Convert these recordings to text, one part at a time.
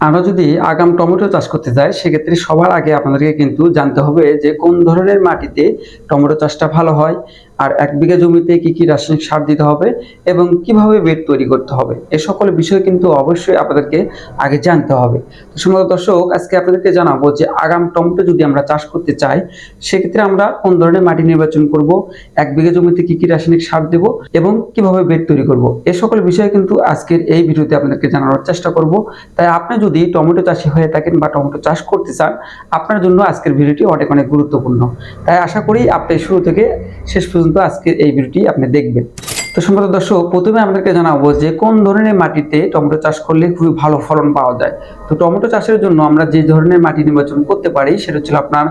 আমরা যদি আগাম টমেটো চাষ করতে যাই, সেক্ষেত্রে সবার আগে আপনাদেরকে কিন্তু জানতে হবে যে কোন ধরনের মাটিতে টমেটো চাষটা ভালো হয় আর এক বিঘা জমিতে কি কি রাসায়নিক সার দিতে হবে এবং কীভাবে বেড তৈরি করতে হবে? এ সকল বিষয় কিন্তু অবশ্যই আপনাদেরকে আগে জানতে হবে। তো সুন্দর দর্শক, আজকে আপনাদেরকে জানাব যে আগাম টমেটো যদি আমরা চাষ করতে চাই, সেক্ষেত্রে আমরা কোন ধরনের মাটি নির্বাচন করব, এক বিঘা জমিতে কি কি রাসায়নিক সার দেব এবং কীভাবে বেড তৈরি করব? এ সকল বিষয় কিন্তু আজকের এই ভিডিওতে আপনাদেরকে জানানোর চেষ্টা করব। তাই আপনি যদি টমেটো চাষি হয়ে থাকেন বা টমেটো চাষ করতে চান, আপনার জন্য আজকের ভিডিওটি অনেক অনেক গুরুত্বপূর্ণ। তাই আশা করি আপনি শুরু থেকে শেষ পর্যন্ত আজকের এই ভিডিওটি আপনি দেখবেন। তো সম্ভবত দর্শক, প্রথমে আপনাদেরকে জানাব যে কোন ধরনের মাটিতে টমেটো চাষ করলে খুবই ভালো ফলন পাওয়া যায়। তো টমেটো চাষের জন্য আমরা যে ধরনের মাটি নির্বাচন করতে পারি, সেটা হচ্ছে আপনার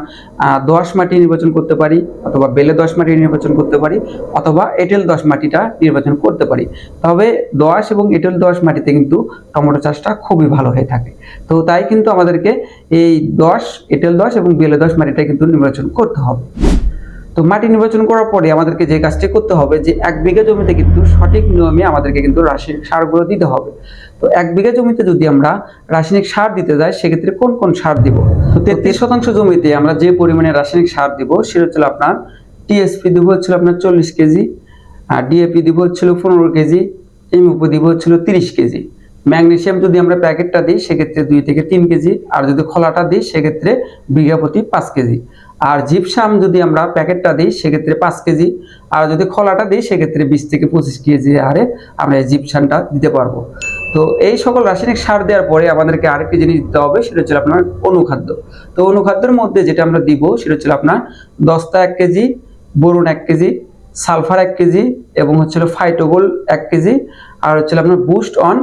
দোআঁশ মাটি নির্বাচন করতে পারি, অথবা বেলে দোআঁশ মাটি নির্বাচন করতে পারি, অথবা এঁটেল দোআঁশ মাটিটা নির্বাচন করতে পারি। তবে দোআঁশ এবং এঁটেল দোআঁশ মাটিতে কিন্তু টমেটো চাষটা খুবই ভালো হয়ে থাকে। তো তাই কিন্তু আমাদেরকে এই দশ এঁটেল দশ এবং বেলে দশ মাটিটা কিন্তু নির্বাচন করতে হবে। তো মাটি নির্বাচন করার পরে আমাদেরকে যে কাজটি করতে হবে যে এক বিঘা জমিতে কিন্তু সঠিক নিয়মে আমাদেরকে কিন্তু রাসায়নিক সারগুলো দিতে হবে। তো এক বিঘা জমিতে যদি আমরা রাসায়নিক সার দিতে যাই, সেক্ষেত্রে কোন কোন সার দিব? তো তেত্রিশ শতাংশ জমিতে আমরা যে পরিমাণে রাসায়নিক সার দিব, সেটা হচ্ছিল আপনার টিএসপি দিব হচ্ছিল আপনার চল্লিশ কেজি, আর ডিএপি দিব হচ্ছিল পনেরো কেজি এমওপি দিব হচ্ছিল তিরিশ কেজি। ম্যাগনেসিয়াম যদি আমরা প্যাকেটটা দিই, সেক্ষেত্রে দুই থেকে তিন কেজি, আর যদি খোলাটা দিই, সেক্ষেত্রে বিঘা প্রতি পাঁচ কেজি। আর জিপসাম যদি আমরা প্যাকেটটা দিই, সেক্ষেত্রে পাঁচ কেজি। আর যদি খোলাটা দিই, সেক্ষেত্রে বিশ থেকে পঁচিশ কেজি হারে আমরা এই জিপসামটা দিতে পারব। তো এই সকল রাসায়নিক সার দেওয়ার পরে আমাদেরকে আরেকটি জিনিস দিতে হবে, সেটা হচ্ছে আপনার অনুখাদ্য। তো অনুখাদ্যের মধ্যে যেটা আমরা দিব, সেটা হচ্ছে আপনার দস্তা এক কেজি বোরন এক কেজি, সালফার এক কেজি এবং হচ্ছিল ফাইটোগোল এক কেজি। আর হচ্ছে আপনার বুস্ট অন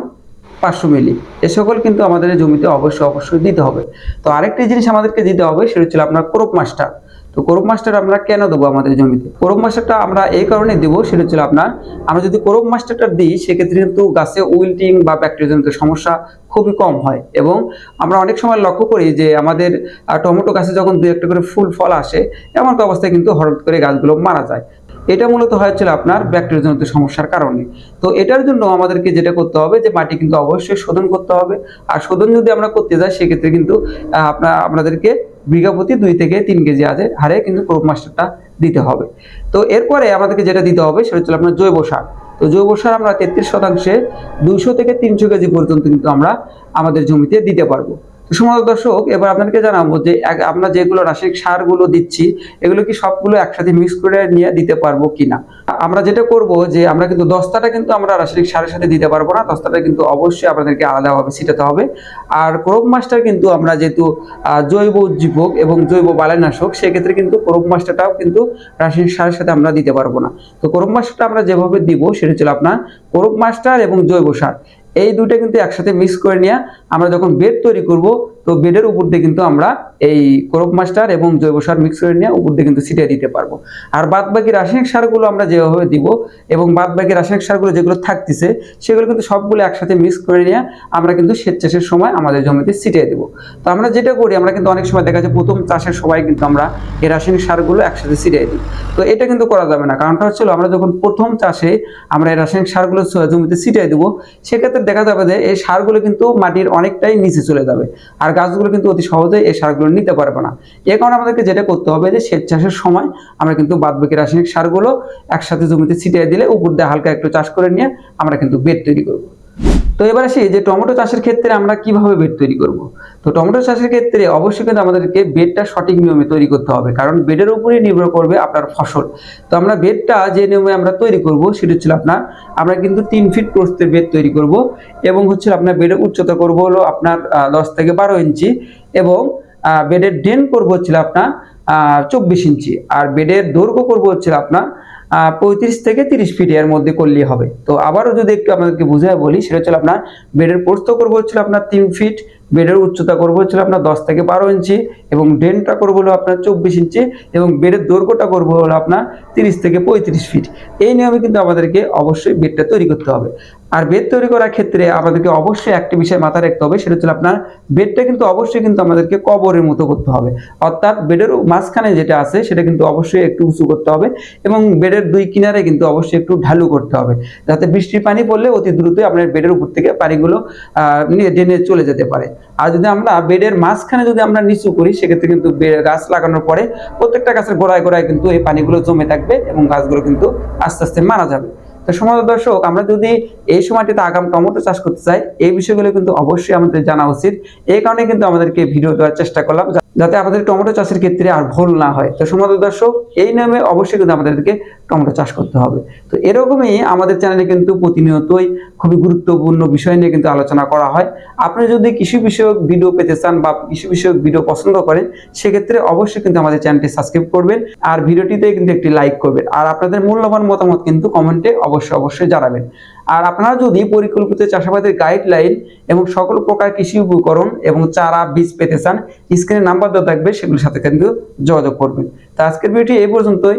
পাঁচশো মিলি। এ সকল কিন্তু আমাদের জমিতে অবশ্যই অবশ্যই দিতে হবে। তো আরেকটি জিনিস আমাদেরকে দিতে হবে, সেটা হচ্ছে আপনার কোরপ মাস্টার তো কোরপ মাস্টার আমরা কেন দেবো আমাদের জমিতে? কোরপ মাস্টারটা আমরা এই কারণে দেবো, সেটা হচ্ছে আপনার, আমরা যদি কোরপ মাস্টারটা দিই, সেক্ষেত্রে কিন্তু গাছে উইল্টিং বা ব্যাকটেরিয়াজনিত সমস্যা খুবই কম হয়। এবং আমরা অনেক সময় লক্ষ্য করি যে আমাদের টমেটো গাছে যখন দু একটা করে ফুল ফল আসে, এমন তো অবস্থায় কিন্তু হঠাৎ করে গাছগুলো মারা যায়। এটা মূলত হয়েছিল আপনার ব্যাকটেরিয়াজনিত সমস্যার কারণে। তো এটার জন্য আমাদেরকে যেটা করতে হবে যে মাটি কিন্তু অবশ্যই শোধন করতে হবে। আর শোধন যদি আমরা করতে যাই, সেক্ষেত্রে কিন্তু আপনার আপনাদেরকে বিঘা প্রতি দুই থেকে তিন কেজি হারে হারে কিন্তু ক্রপ মাস্টারটা দিতে হবে। তো এরপরে আমাদেরকে যেটা দিতে হবে, সেটা হচ্ছে আপনার জৈব সার। তো জৈব সার আমরা তেত্রিশ শতাংশে দুইশো থেকে তিনশো কেজি পর্যন্ত কিন্তু আমরা আমাদের জমিতে দিতে পারব। তো সমাজ দর্শক, এবার আপনাদেরকে জানাব যে আমরা যেগুলো রাসায়নিক সারগুলো দিচ্ছি, এগুলো কি সবগুলো একসাথে মিক্স করে নিয়ে দিতে পারব কিনা? আমরা যেটা করব যে আমরা কিন্তু দস্তাটা কিন্তু আমরা রাসায়নিক সারের সাথে দিতে পারব না, দস্তাটা কিন্তু অবশ্যই আপনাদেরকে আলাদাভাবে ছিটাতে হবে। আর ক্রোপ মাস্টার কিন্তু আমরা যেহেতু জৈব উজ্জীবক এবং জৈব বালাইনাশক, সেক্ষেত্রে কিন্তু ক্রোপ মাস্টারটাও কিন্তু রাসায়নিক সারের সাথে আমরা দিতে পারব না। তো ক্রোপ মাস্টারটা আমরা যেভাবে দিব, সেটা ছিল আপনার ক্রোপ মাস্টার এবং জৈব সার। এই দুটো কিন্তু একসাথে মিক্স করে নিয়ে আমরা যখন বেড তৈরি করব তো বেডের উপর দিয়ে কিন্তু আমরা এই ক্রপ মাস্টার এবং জৈব সার মিক্স করে নিয়ে উপর দিয়ে কিন্তু ছিটিয়ে দিতে পারব। আর বাদ বাকি রাসায়নিক সারগুলো আমরা যেভাবে দিব এবং বাদ বাকি রাসায়নিক সারগুলো যেগুলো থাকতেছে, সেগুলো কিন্তু সবগুলো একসাথে মিক্স করে নিয়ে আমরা কিন্তু সেচ চাষের সময় আমাদের জমিতে ছিটিয়ে দেবো। তো আমরা যেটা করি, আমরা কিন্তু অনেক সময় দেখা যায় প্রথম চাষের সময় কিন্তু আমরা এই রাসায়নিক সারগুলো একসাথে ছিটিয়ে দিই। তো এটা কিন্তু করা যাবে না, কারণটা হচ্ছিল আমরা যখন প্রথম চাষে আমরা এই রাসায়নিক সারগুলো জমিতে ছিটিয়ে দেবো, সেক্ষেত্রে দেখা যাবে যে এই সারগুলো কিন্তু মাটির অনেকটাই নিচে চলে যাবে। আর গাছগুলো কিন্তু অতি সহজেই এই সারগুলো নিতে পারবে না। এ কারণে আমাদেরকে যেটা করতে হবে যে সেচ চাষের সময় আমরা কিন্তু বাদবাকি রাসায়নিক সারগুলো একসাথে জমিতে ছিটিয়ে দিলে উপর দিয়ে হালকা একটু চাষ করে নিয়ে আমরা কিন্তু বেড তৈরি করব। তো এবার আসি যে টমেটো চাষের ক্ষেত্রে আমরা কীভাবে বেড তৈরি করব? তো টমেটো চাষের ক্ষেত্রে অবশ্যই কিন্তু আমাদেরকে বেডটা সঠিক নিয়মে তৈরি করতে হবে, কারণ বেডের উপরেই নির্ভর করবে আপনার ফসল। তো আমরা বেডটা যে নিয়মে আমরা তৈরি করব সেটা হচ্ছে আপনার, আমরা কিন্তু তিন ফিট প্রস্তুতের বেড তৈরি করব এবং হচ্ছে আপনার বেডের উচ্চতা করব হলো আপনার দশ থেকে বারো ইঞ্চি এবং বেডের ডেন করব হচ্ছিল আপনার চব্বিশ ইঞ্চি। আর বেডের দৈর্ঘ্য করব হচ্ছিল আপনার পঁয়ত্রিশ থেকে তিরিশ ফিট এর মধ্যে করলেই হবে। তো আবারও যদি একটু আপনাদেরকে বুঝায় বলি, সেটা হচ্ছে আপনার বেডের প্রস্থ করব হচ্ছিল আপনার তিন ফিট বেডের উচ্চতা করব হচ্ছিল আপনার দশ থেকে বারো ইঞ্চি এবং ডেনটা করব হলো আপনার চব্বিশ ইঞ্চি এবং বেডের দৈর্ঘ্যটা করব হলো আপনার তিরিশ থেকে পঁয়ত্রিশ ফিট। এই নিয়মে কিন্তু আমাদেরকে অবশ্যই বেডটা তৈরি করতে হবে। আর বেড তৈরি করার ক্ষেত্রে আমাদেরকে অবশ্যই একটি বিষয় মাথায় রাখতে হবে, সেটা হচ্ছে আপনার বেডটা কিন্তু অবশ্যই কিন্তু আমাদেরকে কবরের মতো করতে হবে। অর্থাৎ বেডের মাঝখানে যেটা আছে, সেটা কিন্তু অবশ্যই একটু উঁচু করতে হবে এবং বেডের দুই কিনারে কিন্তু অবশ্যই একটু ঢালু করতে হবে। যাতে বৃষ্টির পানি পড়লে অতি দ্রুতই আপনার বেডের উপর থেকে পানিগুলো নিয়ে ডেনে চলে যেতে পারে। আর যদি আমরা বেডের মাঝখানে যদি আমরা নিচু করি, সেক্ষেত্রে কিন্তু গাছ লাগানোর পরে প্রত্যেকটা গাছের গোড়ায় গোড়ায় কিন্তু এই পানিগুলো জমে থাকবে এবং গাছগুলো কিন্তু আস্তে আস্তে মারা যাবে। তো সমাজ দর্শক, আমরা যদি এই সময়টিতে আগাম টমেটো চাষ করতে চাই, এই বিষয়গুলো কিন্তু অবশ্যই আমাদের জানা উচিত। এই কারণে কিন্তু আমাদেরকে ভিডিও দেওয়ার চেষ্টা করলাম যাতে আমাদের টমেটো চাষের ক্ষেত্রে আর ভুল না হয়। তো সমাজ দর্শক, এই নিয়মে অবশ্যই কিন্তু আমাদেরকে টমেটো চাষ করতে হবে। তো এরকমই আমাদের চ্যানেলে কিন্তু প্রতিনিয়তই খুবই গুরুত্বপূর্ণ বিষয় নিয়ে কিন্তু আলোচনা করা হয়। আপনি যদি কৃষি বিষয়ক ভিডিও পেতে চান বা কৃষি বিষয়ক ভিডিও পছন্দ করেন, সেক্ষেত্রে অবশ্যই কিন্তু আমাদের চ্যানেলটি সাবস্ক্রাইব করবেন আর ভিডিওটিতে কিন্তু একটি লাইক করবেন। আর আপনাদের মূল্যবান মতামত কিন্তু কমেন্টে অবশ্যই অবশ্যই জানাবেন। আর আপনারা যদি পরিকল্পিত চাষাবাদের গাইডলাইন এবং সকল প্রকার কৃষি উপকরণ এবং চারা, বীজ পেতে চান স্ক্রিনে নাম্বার দেওয়া থাকবে, সেগুলোর সাথে কিন্তু যোগাযোগ করবেন। তো আজকের ভিডিওটি এই পর্যন্তই।